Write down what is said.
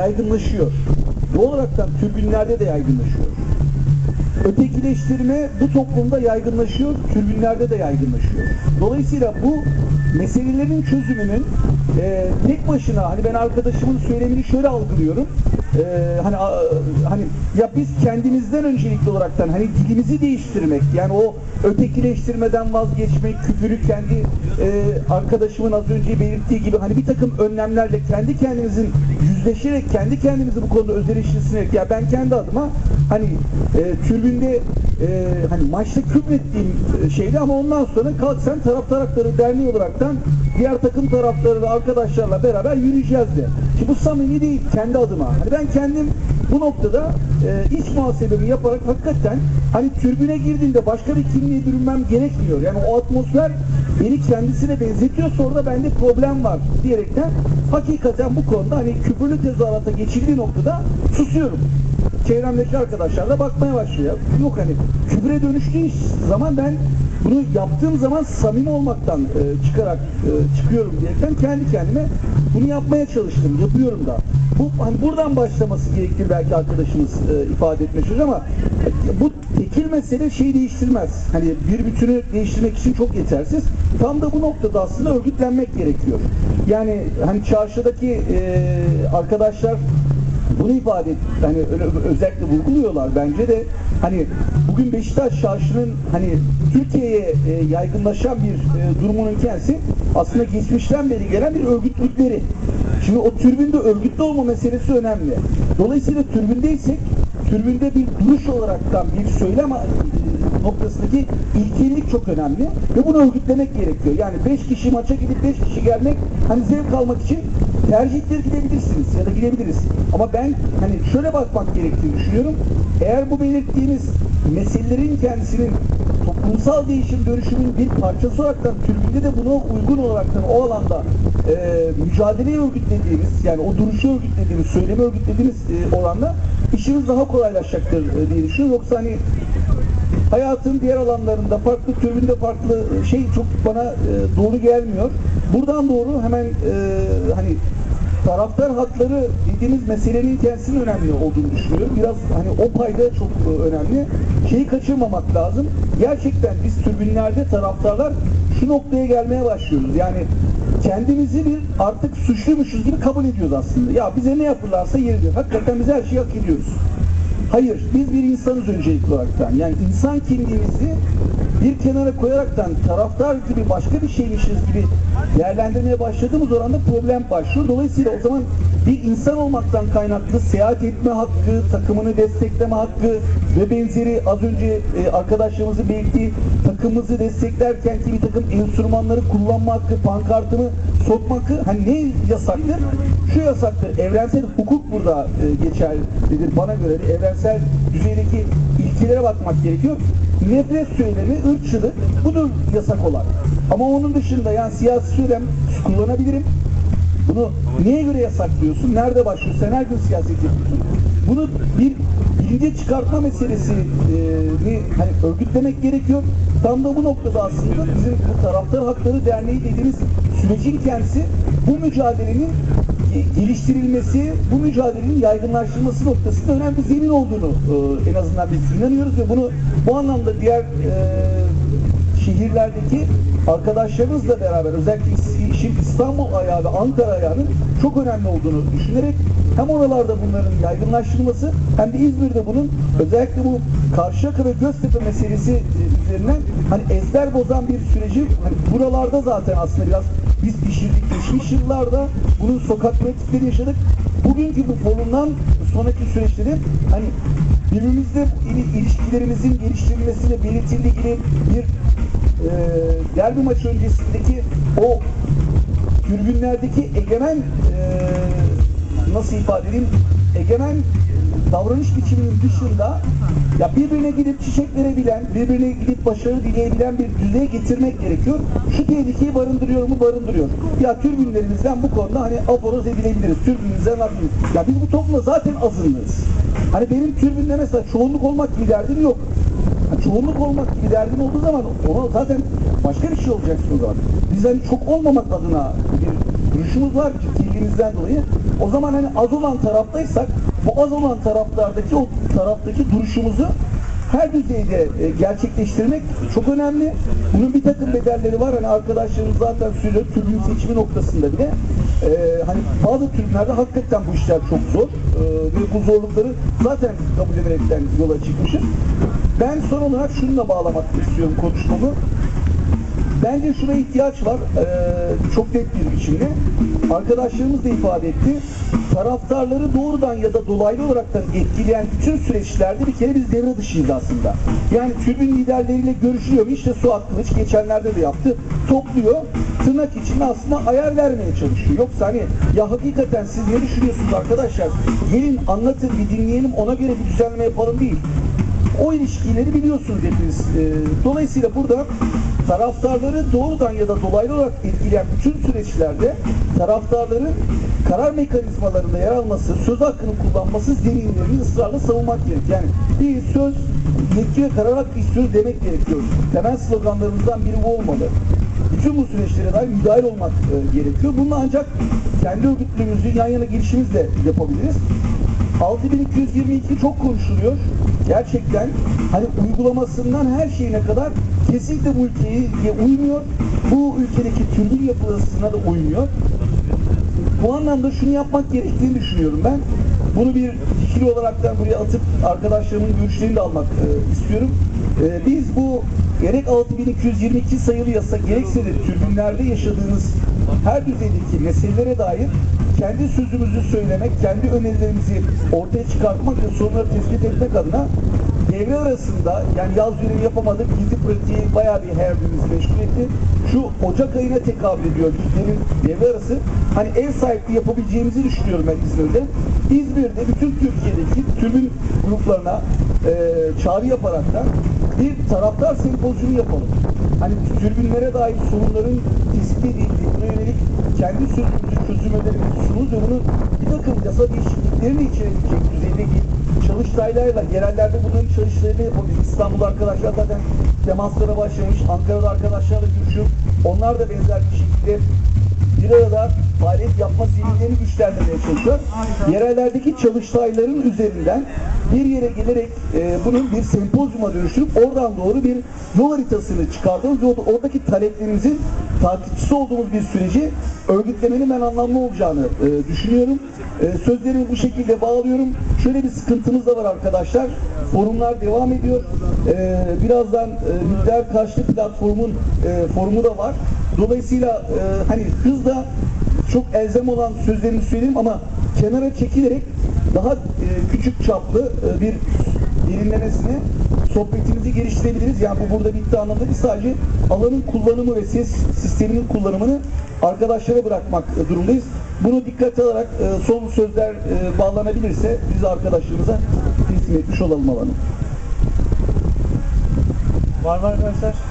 yaygınlaşıyor. Doğal olaraktan türbinlerde de yaygınlaşıyor. Ötekileştirme bu toplumda yaygınlaşıyor, türbinlerde de yaygınlaşıyor. Dolayısıyla bu meselelerin çözümünün e, tek başına hani ben arkadaşımın söylemini şöyle algılıyorum. E, hani a- hani ya biz kendimizden öncelikli olaraktan hani dilimizi değiştirmek yani o ötekileştirmeden vazgeçmek, küfürü kendi e, arkadaşımın az önce belirttiği gibi hani bir takım önlemlerle kendi kendimizin yüzleşerek kendi kendimizi bu konuda özeleştirerek ya ben kendi adıma hani e, türbünde e, hani maçta küfrettiğim e, şeydi ama ondan sonra kalk sen taraftar hakları derneği olaraktan diğer takım taraftarı ve arkadaşlarla beraber yürüyeceğiz de. Şimdi bu samimi değil kendi adıma. Hani ben kendim bu noktada e, iç muhasebemi yaparak hakikaten hani türbüne girdiğinde başka bir kimliğe bürünmem gerekmiyor. Yani o atmosfer beni kendisine benzetiyorsa orada bende problem var diyerekten hakikaten bu konuda hani küfürlü tezahürata geçildiği noktada susuyorum çevremdeki arkadaşlar da bakmaya başlıyor. Yok hani küfre dönüştüğü zaman ben bunu yaptığım zaman samimi olmaktan e, çıkarak e, çıkıyorum diyerekten kendi kendime bunu yapmaya çalıştım. Yapıyorum da. Bu hani buradan başlaması gerekir belki arkadaşımız e, ifade etmiş ama e, bu tekil mesele şeyi değiştirmez. Hani bir bütünü değiştirmek için çok yetersiz. Tam da bu noktada aslında örgütlenmek gerekiyor. Yani hani çarşıdaki e, arkadaşlar bunu ifade hani özellikle vurguluyorlar bence de hani bugün Beşiktaş çarşının hani Türkiye'ye e, yaygınlaşan bir e, durumunun kendisi aslında geçmişten beri gelen bir örgütlükleri. Şimdi o türbünde örgütlü olma meselesi önemli. Dolayısıyla türbündeysek türbünde bir duruş olaraktan bir söylem e, noktasındaki ilkellik çok önemli ve bunu örgütlemek gerekiyor. Yani 5 kişi maça gidip 5 kişi gelmek hani zevk almak için tercihleri gidebilirsiniz ya da gidebiliriz. Ama ben hani şöyle bakmak gerektiğini düşünüyorum. Eğer bu belirttiğimiz meselelerin kendisinin toplumsal değişim dönüşümün bir parçası olaraktan Türkiye'de de buna uygun olaraktan o alanda e, mücadeleyi örgütlediğimiz yani o duruşu örgütlediğimiz, söylemi örgütlediğimiz e, oranda işimiz daha kolaylaşacaktır e, diye düşünüyorum. Yoksa hani hayatın diğer alanlarında farklı türünde farklı şey çok bana e, doğru gelmiyor. Buradan doğru hemen e, hani taraftar hakları dediğimiz meselenin kendisinin önemli olduğunu düşünüyorum. Biraz hani o payda çok e, önemli. Şeyi kaçırmamak lazım. Gerçekten biz tribünlerde taraftarlar şu noktaya gelmeye başlıyoruz. Yani kendimizi bir artık suçluymuşuz gibi kabul ediyoruz aslında. Ya bize ne yapırlarsa yeridir. Hakikaten biz her şeyi hak ediyoruz. Hayır, biz bir insanız öncelikli olaraktan. Yani insan kimliğimizi bir kenara koyaraktan taraftar gibi başka bir şeymişiz gibi değerlendirmeye başladığımız oranda problem başlıyor. Dolayısıyla o zaman bir insan olmaktan kaynaklı seyahat etme hakkı, takımını destekleme hakkı ve benzeri az önce e, arkadaşlarımızın belirttiği takımımızı desteklerken ki bir takım enstrümanları kullanma hakkı, pankartını sokma hakkı hani ne yasaktır? Şu yasaktır. Evrensel hukuk burada e, geçerlidir bana göre evrensel düzeydeki ilkelere bakmak gerekiyor. Nefret söylemi, ırkçılık budur yasak olan. Ama onun dışında yani siyasi söylem kullanabilirim. Bunu neye göre yasaklıyorsun? Nerede başlıyor? Sen her gün siyaset yapıyorsun. Bunu bir bilince çıkartma meselesi e, ni hani örgütlemek gerekiyor. Tam da bu noktada aslında bizim bu taraftar hakları derneği dediğimiz sürecin kendisi bu mücadelenin e, geliştirilmesi, bu mücadelenin yaygınlaştırılması noktasında önemli bir zemin olduğunu e, en azından biz inanıyoruz ve bunu bu anlamda diğer e, şehirlerdeki arkadaşlarımızla beraber özellikle işin İstanbul ayağı ve Ankara ayağının çok önemli olduğunu düşünerek hem oralarda bunların yaygınlaştırılması hem de İzmir'de bunun özellikle bu Karşıyaka ve Göztepe meselesi üzerinden hani ezber bozan bir süreci hani buralarda zaten aslında biraz biz işin 60 yıllarda bunun sokak pratikleri yaşadık. Bugünkü bu forumdan sonraki süreçleri hani birbirimizle ilişkilerimizin geliştirilmesine belirtildiği gibi bir e, derbi maçı öncesindeki o türbünlerdeki egemen e, nasıl ifade edeyim egemen davranış biçiminin dışında ya birbirine gidip çiçek verebilen, birbirine gidip başarı dileyebilen bir düzeye getirmek gerekiyor. Şu tehlikeyi barındırıyor mu? Barındırıyor. Ya türbünlerimizden bu konuda hani aforoz edilebiliriz. Türbünümüzden atmayız. Ya biz bu toplumda zaten azınlığız. Hani benim türbünde mesela çoğunluk olmak gibi derdim yok. Ha, çoğunluk olmak gibi derdim olduğu zaman ona zaten başka bir şey olacaksın o zaman. Biz hani çok olmamak adına bir duruşumuz var ciddiğimizden dolayı. O zaman hani az olan taraftaysak bu az olan taraflardaki o taraftaki duruşumuzu her düzeyde e, gerçekleştirmek çok önemli. Bunun bir takım bedelleri var. Hani arkadaşlarımız zaten söylüyor türbün seçimi noktasında bile. e, hani bazı türbünlerde hakikaten bu işler çok zor. E, ve bu zorlukları zaten kabul ederekten yola çıkmışız. Ben son olarak şununla bağlamak istiyorum konuşmamı. Bence şuna ihtiyaç var. Ee, çok net bir biçimde. Arkadaşlarımız da ifade etti. Taraftarları doğrudan ya da dolaylı olaraktan etkileyen bütün süreçlerde bir kere biz devre dışıyız aslında. Yani tribün liderleriyle görüşüyor. İşte Suat Kılıç geçenlerde de yaptı. Topluyor. Tırnak içinde aslında ayar vermeye çalışıyor. Yoksa hani ya hakikaten siz ne düşünüyorsunuz arkadaşlar? Gelin anlatın bir dinleyelim ona göre bir düzenleme yapalım değil. O ilişkileri biliyorsunuz hepiniz. Ee, dolayısıyla burada taraftarları doğrudan ya da dolaylı olarak etkileyen bütün süreçlerde taraftarların karar mekanizmalarında yer alması, söz hakkını kullanması zeminlerini ısrarla savunmak gerekiyor. Yani bir söz yetki ve karar hakkı istiyoruz demek gerekiyor. Temel sloganlarımızdan biri bu olmalı. Bütün bu süreçlere dair müdahil olmak e, gerekiyor. Bunu ancak kendi örgütlüğümüzün yan yana girişimizle yapabiliriz. 6222 çok konuşuluyor. Gerçekten hani uygulamasından her şeyine kadar kesinlikle bu ülkeye uymuyor. Bu ülkedeki türbün yapısına da uymuyor. Bu anlamda şunu yapmak gerektiğini düşünüyorum ben. Bunu bir fikir olaraktan buraya atıp arkadaşlarımın görüşlerini de almak e, istiyorum. E, biz bu gerek 6222 sayılı yasa gerekse de türbünlerde yaşadığımız her düzeydeki meselelere dair kendi sözümüzü söylemek, kendi önerilerimizi ortaya çıkartmak ve sorunları tespit etmek adına devre arasında yani yaz dönemi yapamadık, gizli pratiği bayağı bir her birimizi meşgul etti. Şu Ocak ayına tekabül ediyor bizlerin devre arası. Hani ev sahipliği yapabileceğimizi düşünüyorum ben İzmir'de. İzmir'de bütün Türkiye'deki tribün gruplarına e, çağrı yaparak da bir taraftar sempozyumu yapalım. Hani tribünlere dair sorunların tespit edildiği, buna yönelik kendi sözümüzü çözüm önerimizi sunuz ve bunu bir takım yasa değişikliklerini içerebilecek düzeydeki çalıştaylarla yerellerde bunların çalıştayını yapabiliriz. İstanbul arkadaşlar zaten temaslara başlamış, Ankara'da arkadaşlarla görüşüp onlar da benzer bir şekilde bir arada faaliyet yapma zihinlerini güçlendirmeye çalışıyor. Yerellerdeki çalıştayların üzerinden bir yere gelerek e, bunun bir sempozyuma dönüştürüp oradan doğru bir yol haritasını çıkardığımız ve orada- oradaki taleplerimizin takipçisi olduğumuz bir süreci örgütlemenin ben anlamlı olacağını e, düşünüyorum. E, sözlerimi bu şekilde bağlıyorum. Şöyle bir sıkıntımız da var arkadaşlar. Forumlar devam ediyor. E, birazdan e, nükleer karşıtı platformun e, forumu da var. Dolayısıyla e, hani hızla çok elzem olan sözlerimi söyleyeyim ama kenara çekilerek daha e, küçük çaplı e, bir derinlemesine sohbetimizi geliştirebiliriz. Yani bu burada bitti anlamda değil. Sadece alanın kullanımı ve ses sisteminin kullanımını arkadaşlara bırakmak e, durumdayız. Bunu dikkate alarak e, son sözler e, bağlanabilirse biz arkadaşlarımıza teslim etmiş olalım alanı. Var mı arkadaşlar?